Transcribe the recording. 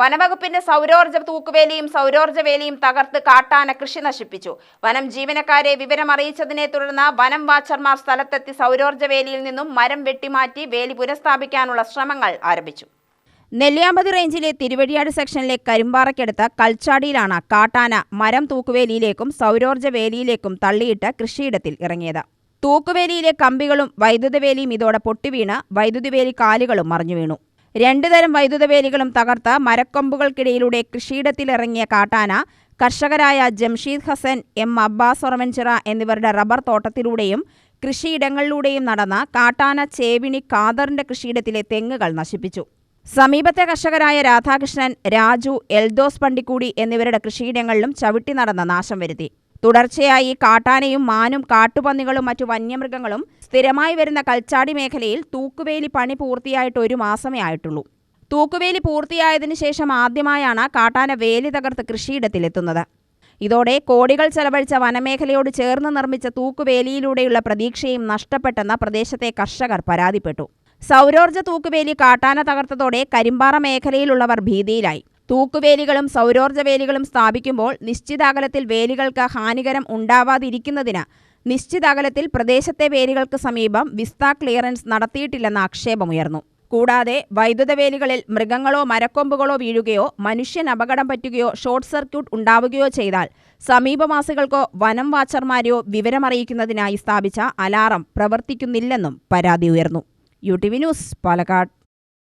വനവകുപ്പിന്റെ സൗരോർജ തൂക്കുവേലിയും സൗരോർജ വേലിയും തകർത്ത് കാട്ടാന കൃഷി നശിപ്പിച്ചു. വനം ജീവനക്കാരെ വിവരമറിയിച്ചതിനെ തുടർന്ന് വനം വാച്ചർമാർ സ്ഥലത്തെത്തി സൗരോർജ വേലിയിൽ നിന്നും മരം വെട്ടിമാറ്റി വേലി പുനഃസ്ഥാപിക്കാനുള്ള ശ്രമങ്ങൾ ആരംഭിച്ചു. നെല്ലിയാമ്പതി റേഞ്ചിലെ തിരുവഴിയാട് സെക്ഷനിലെ കരിമ്പാറയ്ക്കടുത്ത കൽച്ചാടിയിലാണ് കാട്ടാന മരം തൂക്കുവേലിയിലേക്കും സൗരോർജ വേലിയിലേക്കും തള്ളിയിട്ട് കൃഷിയിടത്തിൽ ഇറങ്ങിയത്. തൂക്കുവേലിയിലെ കമ്പികളും വൈദ്യുതവേലിയും ഇതോടെ പൊട്ടിവീണ്. വൈദ്യുതി വേലി കാലുകളും മറിഞ്ഞു വീണു രണ്ടു തരം വൈദ്യുത വേലികളും തകർത്ത് മരക്കൊമ്പുകൾക്കിടയിലൂടെ കൃഷിയിടത്തിലിറങ്ങിയ കാട്ടാന കർഷകരായ ജംഷീദ് ഹസൻ എം അബ്ബാസ് ഒറവൻചിറ എന്നിവരുടെ റബ്ബർ തോട്ടത്തിലൂടെയും കൃഷിയിടങ്ങളിലൂടെയും നടന്ന കാട്ടാന ചേവിണി കാദറിന്റെ കൃഷിയിടത്തിലെ തെങ്ങുകൾ നശിപ്പിച്ചു. സമീപത്തെ കർഷകരായ രാധാകൃഷ്ണൻ രാജു എൽദോസ് പണ്ടിക്കൂടി എന്നിവരുടെ കൃഷിയിടങ്ങളിലും ചവിട്ടി നടന്ന നാശം വരുത്തി. തുടർച്ചയായി കാട്ടാനയും മാനും കാട്ടുപന്നികളും മറ്റു വന്യമൃഗങ്ങളും സ്ഥിരമായി വരുന്ന കൽച്ചാടി മേഖലയിൽ തൂക്കുവേലി പണി പൂർത്തിയായിട്ട് ഒരു മാസമേ ആയിട്ടുള്ളൂ. തൂക്കുവേലി പൂർത്തിയായതിനു ശേഷം ആദ്യമായാണ് കാട്ടാന വേലി തകർത്ത് കൃഷിയിടത്തിലെത്തുന്നത്. ഇതോടെ കോടികൾ ചെലവഴിച്ച വനമേഖലയോട് ചേർന്ന് നിർമ്മിച്ച തൂക്കുവേലിയിലൂടെയുള്ള പ്രതീക്ഷയും നഷ്ടപ്പെട്ടെന്ന പ്രദേശത്തെ കർഷകർ പരാതിപ്പെട്ടു. സൗരോർജ തൂക്കുവേലി കാട്ടാന തകർത്തതോടെ കരിമ്പാറ മേഖലയിലുള്ളവർ ഭീതിയിലായി. തൂക്കുവേലികളും സൗരോർജ വേലികളും സ്ഥാപിക്കുമ്പോൾ നിശ്ചിത അകലത്തിൽ വേലികൾക്ക് ഹാനികരം ഉണ്ടാവാതിരിക്കുന്നതിന് നിശ്ചിത അകലത്തിൽ പ്രദേശത്തെ വേലികൾക്ക് സമീപം വിസ്ത ക്ലിയറൻസ് നടത്തിയിട്ടില്ലെന്ന ആക്ഷേപമുയർന്നു. കൂടാതെ വൈദ്യുത വേലികളിൽ മൃഗങ്ങളോ മരക്കൊമ്പുകളോ വീഴുകയോ മനുഷ്യൻ അപകടം പറ്റുകയോ ഷോർട്ട് സർക്യൂട്ട് ഉണ്ടാവുകയോ ചെയ്താൽ സമീപവാസികൾക്കോ വനം വാച്ചർമാരെയോ വിവരമറിയിക്കുന്നതിനായി സ്ഥാപിച്ച അലാറം പ്രവർത്തിക്കുന്നില്ലെന്നും പരാതി ഉയർന്നു. U T V news Palakkad.